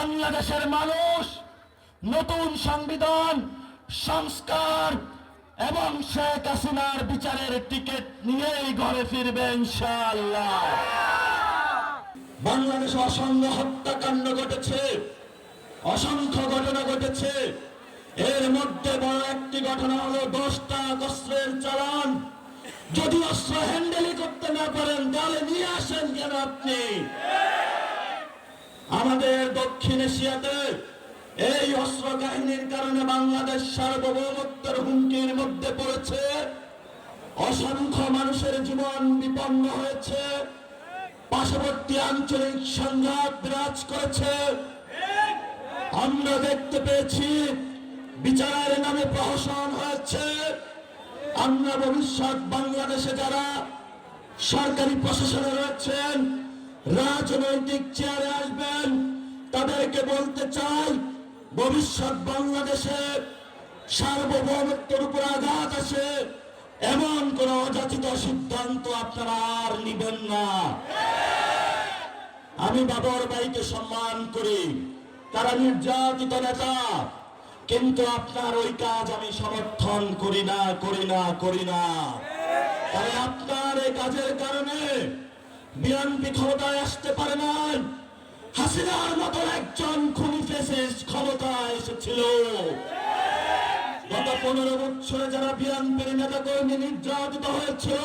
বাংলাদেশের মানুষ নতুন সংবিধান, সংস্কার এবং শেখ হাসিনার বিচারের টিকিট নিয়েই ঘরে ফিরবে ইনশাআল্লাহ। বাংলাদেশে অসংখ্য হত্যাকাণ্ড ঘটেছে, অসংখ্য ঘটনা ঘটেছে। এর মধ্যে বড় একটি ঘটনা হলো দশটা অস্ত্রের চালান। যদি অস্ত্র হ্যান্ডেলই করতে না পারেন, তাহলে নিয়ে আসেন কেন আপনি? আমাদের দক্ষিণ এশিয়াতে এই অস্ত্র কাহিনীর কারণে বাংলাদেশ সার্বভৌমত্বের হুমকির মধ্যে পড়েছে। অসংখ্য মানুষের জীবন বিপন্ন হয়েছে। পার্শ্ববর্তী আঞ্চলিক সংঘাত বিরাজ করেছে। আমরা দেখতে পেয়েছি, বিচারের নামে প্রহসন হয়েছে। আমরা ভবিষ্যৎ বাংলাদেশে যারা সরকারি প্রশাসনে রয়েছেন, রাজনৈতিক চেয়ারে আসবেন তাদেরকে বলতে চাই, ভবিষ্যৎ বাংলাদেশে সার্বভৌমত্বের উপর আঘাত আসে এমন কোন অযাচিত সিদ্ধান্ত আপনারা আর নিবেন না। আমি বাবর ভাইকে সম্মান করি, তারা নির্যাতিত নেতা, কিন্তু আপনার ওই কাজ আমি সমর্থন করি না করি না করি না। তাই আপনার এই কাজের কারণে বিএনপি ক্ষমতায় আসতে পারে না হাসিনার মতো একজন খুনি ফেসিস ক্ষমতায় এসেছিল। গত পনেরো বছরে যারা বিএনপির নেতা কর্মী নির্যাতিত হয়েছিল,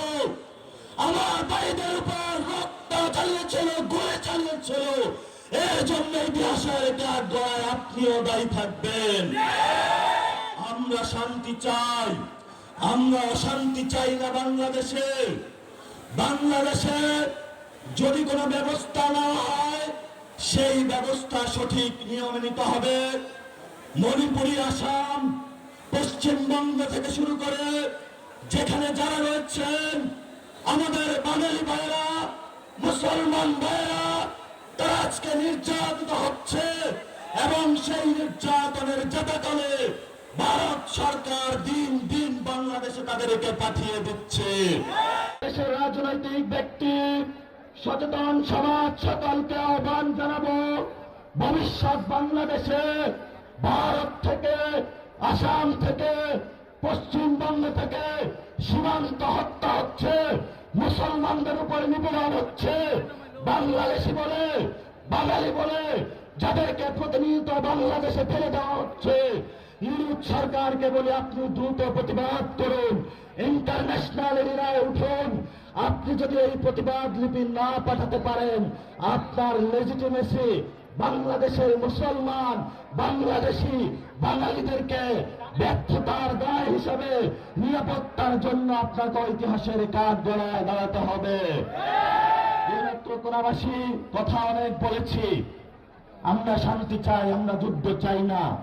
আমার ভাইদের উপর রক্ত চালিয়েছিল গুলি চালিয়েছিল। এর জন্য ইতিহাসের কাঠ গড়ায় আপনিও দায়ী থাকবেন। আমরা শান্তি চাই, আমরা অশান্তি চাই না বাংলাদেশে। বাংলাদেশে যদি কোনো ব্যবস্থা না হয় সেই ব্যবস্থা সঠিক নিয়মে নিতে হবে। মণিপুরি আসাম পশ্চিমবঙ্গ থেকে শুরু করে যেখানে যারা রয়েছেন, আমাদের বাঙালি ভাইরা মুসলমান ভাইরা তারা আজকে নির্যাতিত হচ্ছে এবং সেই নির্যাতনের জাতাতলে ভারত সরকার দিন দিন বাংলাদেশে তাদেরকে পাঠিয়ে দিচ্ছে। দেশের রাজনৈতিক ব্যক্তি সচেতন সমাজ সকলকে আহ্বান জানাব। ভবিষ্যৎ বাংলাদেশে, ভারত থেকে, আসাম থেকে, পশ্চিমবঙ্গ থেকে সীমান্ত হত্যা হচ্ছে, মুসলমানদের উপর নিপীড়ন হচ্ছে। বাংলাদেশি বলে, বাঙালি বলে, যাদেরকে প্রতিনিয়ত বাংলাদেশে ফেলে দেওয়া হচ্ছে। ইউরোপ সরকারকে বলে আপনি দ্রুত প্রতিবাদ করুন। ইন্টারন্যাশনাল এরিয়ায় উঠুন। আপনি যদি এই প্রতিবাদ লিপি না পাঠাতে পারেন, আপনার লেজিটিমেসি বাংলাদেশের মুসলমান, বাংলাদেশি, বাঙালিদেরকে ব্যর্থতার দায় হিসাবে নিরাপত্তার জন্য আপনাকে ইতিহাসের কাঠ গড়ায় দাঁড়াতে হবে। নেত্রকোনাবাসী, কথা অনেক বলেছি। আমরা শান্তি চাই, আমরা যুদ্ধ চাই না।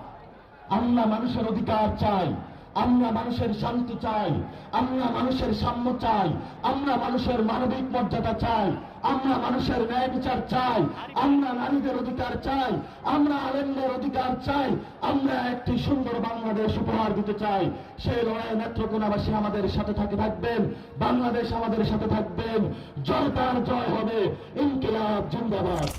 আমরা মানুষের অধিকার চাই। আমরা মানুষের শান্তি চাই, আমরা মানুষের সাম্য চাই, আমরা মানুষের মানবিক মর্যাদা চাই, আমরা মানুষের ন্যায় বিচার চাই, আমরা নারীদের অধিকার চাই, আমরা আলেমদের অধিকার চাই, আমরা একটি সুন্দর বাংলাদেশ উপহার দিতে চাই। সেই লড়াই নেত্রকোনাবাসী আমাদের সাথে থাকে থাকবেন, বাংলাদেশ আমাদের সাথে থাকবেন। জনতার জয় হবে। ইনকিলাব, জিন্দাবাদ।